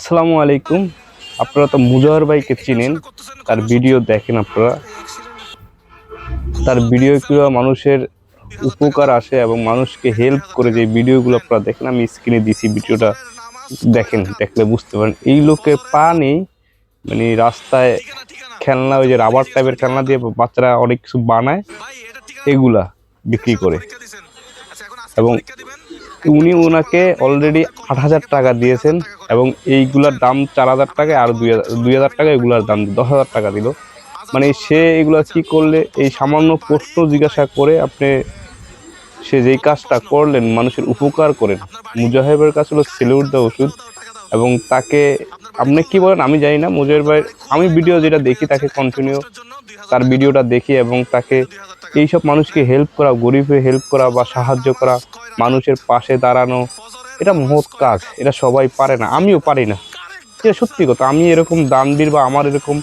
আসসালামু আলাইকুম। আপনারা তো মুজাহর ভাইকে চিনেন, তার ভিডিও দেখেন আপনারা। তার ভিডিওগুলো মানুষের উপকার আসে এবং মানুষকে হেল্প করে যে ভিডিওগুলো আপনারা দেখেন, আমি স্ক্রিনে দিছি, ভিডিওটা দেখেন, দেখলে বুঝতে পারেন। এই লোকের পা নেই মানে রাস্তায় খেলনা, ওই যে রাবার টাইপের খেলনা দিয়ে বাচ্চারা অনেক কিছু বানায়, এগুলা বিক্রি করে। এবং উনি ওনাকে অলরেডি আট হাজার টাকা দিয়েছেন এবং এইগুলার দাম চার হাজার টাকা আর দুই হাজার দুই হাজার টাকা এগুলার দাম দশ হাজার টাকা দিল। মানে সে এগুলা কি করলে, এই সামান্য প্রশ্ন জিজ্ঞাসা করে আপনি সে যেই কাজটা করলেন, মানুষের উপকার করেন। মুজাহেবের কাছে হলো সেলুট দেওয়া ওষুধ এবং তাকে, আপনি কি বলেন আমি জানি না মুজাহির ভাই, আমি ভিডিও যেটা দেখি তাকে কন্টিনিউ তার ভিডিওটা দেখি এবং তাকে এইসব মানুষকে হেল্প করা গরিবে হেল্প করা বা সাহায্য করা, মানুষের পাশে দাঁড়ানো, এটা মহৎ কাজ। এটা সবাই পারে না। আমিও পারি না। এটা সত্যি কথা। আমি এরকম দানবীর বা আমার এরকম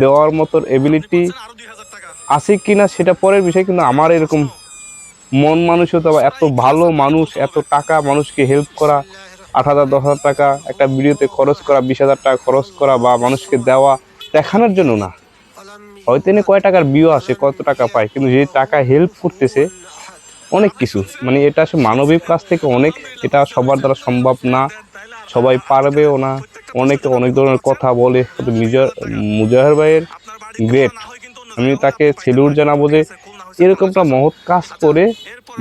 দেওয়ার মতো এবিলিটি আছে কি না সেটা পরের বিষয়, কিন্তু আমার এরকম মন মানসিকতা বা এত ভালো মানুষ, এত টাকা মানুষকে হেল্প করা, আট হাজার, দশ হাজার টাকা একটা ভিডিওতে খরচ করা, বিশ হাজার টাকা খরচ করা বা মানুষকে দেওয়া দেখানোর জন্য না। হয়তো এনে কয় টাকার বিও আসে, কত টাকা পায়, কিন্তু যে টাকা হেল্প করতেছে, অনেক কিছু। মানে এটা আসলে মানবিক কাজ থেকে অনেক, এটা সবার দ্বারা সম্ভব না, সবাই পারবেও না। অনেকে অনেক ধরনের কথা বলে মুজাহের ভাইয়ের গ্রেট আমি তাকে সেলুট জানাব যে এরকমটা মহৎ কাজ করে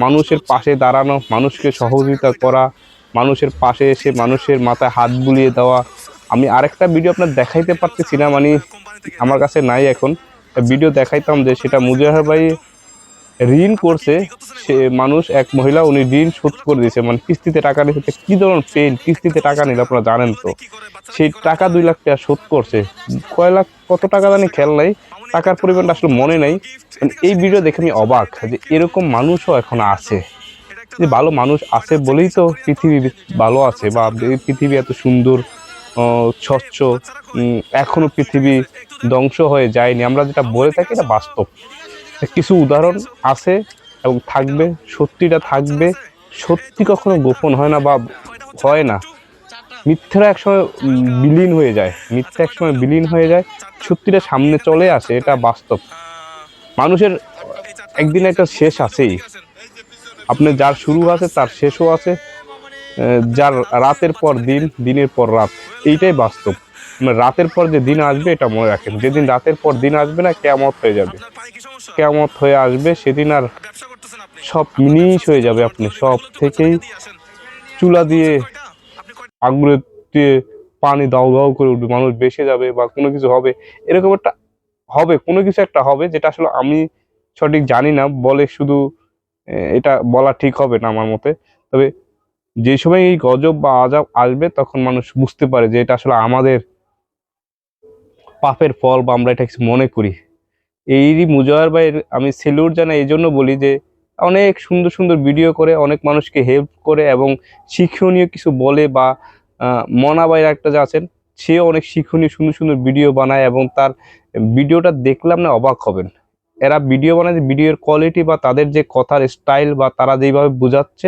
মানুষের পাশে দাঁড়ানো, মানুষকে সহযোগিতা করা, মানুষের পাশে এসে মানুষের মাথায় হাত বুলিয়ে দেওয়া। আমি আরেকটা ভিডিও আপনার দেখাইতে পারতেছি না মানে আমার কাছে নাই এখন। ভিডিও দেখাইতাম যে সেটা মুজাহার ভাই ঋণ করছে, সে মানুষ, এক মহিলা, উনি ঋণ শোধ করে দিয়েছে। মানে কিস্তিতে টাকা নিয়েছে কি ধরনের পেন কিস্তিতে টাকা নিলে আপনারা জানেন তো। সেই টাকা দুই লাখ টাকা শোধ করছে। কয় লাখ, কত টাকা জানি খেয়াল নাই। টাকার পরিমাণটা আসলে মনে নাই। মানে এই ভিডিও দেখে আমি অবাক যে এরকম মানুষও এখন আছে। যে ভালো মানুষ আছে বলেই তো পৃথিবী ভালো আছে বা পৃথিবী এত সুন্দর। স্বচ্ছ উম, এখনও পৃথিবী ধ্বংস হয়ে যায়নি। আমরা যেটা বলে থাকি এটা বাস্তব। কিছু উদাহরণ আছে এবং থাকবে সত্যিটা থাকবে। সত্যি কখনো গোপন হয় না বা হয় না। মিথ্যারা একসময় বিলীন হয়ে যায়। মিথ্যা একসময় বিলীন হয়ে যায়। সত্যিটা সামনে চলে আসে এটা বাস্তব। মানুষের একদিন একটা শেষ আছেই। আপনি যার শুরু আছে তার শেষও আছে। যার রাতের পর দিন দিনের পর রাত। এইটাই বাস্তব। মানে রাতের পর যে দিন আসবে এটা মনে রাখেন। যেদিন রাতের পর দিন আসবে না কেমত হয়ে যাবে। কেমত হয়ে আসবে সেদিন আর সব মিনিশ হয়ে যাবে আপনি। সব থেকেই চুলা দিয়ে আগুনে দিয়ে পানি দাও দাও করে উঠবে। মানুষ বেসে যাবে বা কোনো কিছু হবে। এরকম একটা হবে কোনো কিছু একটা হবে যেটা আসলে আমি সঠিক জানি না। বলে শুধু এটা বলা ঠিক হবে না আমার মতে। তবে যে সময় এই গজব বা আজাব আসবে, তখন মানুষ বুঝতে পারে যে এটা আসলে আমাদের পাপের ফল বা আমরা এটা কিছু মনে করি। এই মুজাহার ভাইয়ের আমি সেলুট জানা এই জন্য বলি যে অনেক সুন্দর সুন্দর ভিডিও করে, অনেক মানুষকে হেল্প করে এবং শিক্ষণীয় কিছু বলে বা মনা ভাইয়ের একটা যে আছেন সে অনেক শিক্ষণীয় সুন্দর সুন্দর ভিডিও বানায় এবং তার ভিডিওটা দেখলাম না অবাক হবেন। এরা ভিডিও বানায় ভিডিওর কোয়ালিটি বা তাদের যে কথার স্টাইল বা তারা যেইভাবে বোঝাচ্ছে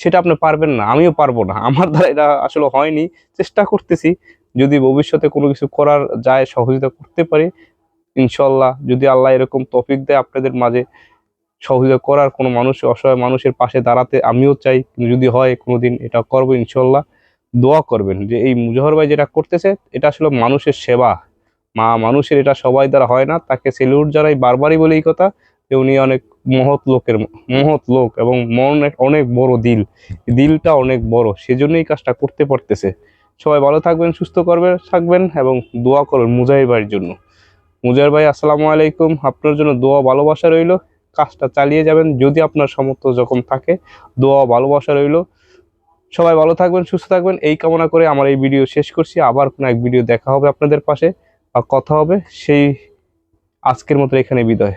সেটা আপনি পারবেন না, আমিও পারব না। আমার দ্বারা এটা আসলে হয়নি, চেষ্টা করতেছি। যদি ভবিষ্যতে কোনো কিছু করার যায়, সহযোগিতা করতে পারি ইনশাল্লাহ যদি আল্লাহ এরকম তফিক দেয় আপনাদের মাঝে, সহযোগিতা করার কোনো মানুষ, অসহায় মানুষের পাশে দাঁড়াতে আমিও চাই। যদি হয় কোনো দিন এটা করব ইনশাল্লাহ দোয়া করবেন যে এই মুজহর ভাই যেটা করতেছে, এটা আসলে মানুষের সেবা। মা মানুষের এটা সবাই দ্বারা হয় না, তাকে সেলুট যারাই বারবারই বলে এই কথা যে উনি অনেক মহৎ লোকের, মহৎ লোক এবং মন অনেক বড় দিল। দিলটা অনেক বড়, সেজন্যই কাজটা করতে পারতেছে। সবাই ভালো থাকবেন, সুস্থ করবে, থাকবেন এবং দোয়া করবেন মুজাহির ভাইয়ের জন্য। মুজাহির ভাই, আসসালামু আলাইকুম। আপনার জন্য দোয়া ভালোবাসা রইল। কাজটা চালিয়ে যাবেন। যদি আপনার সমর্থ যখন থাকে, দোয়া ভালোবাসা রইল। সবাই ভালো থাকবেন, সুস্থ থাকবেন। এই কামনা করে আমার এই ভিডিও শেষ করছি। আবার কোনো এক ভিডিও দেখা হবে আপনাদের পাশে বা কথা হবে, সেই আজকের মতো এখানে বিদায়।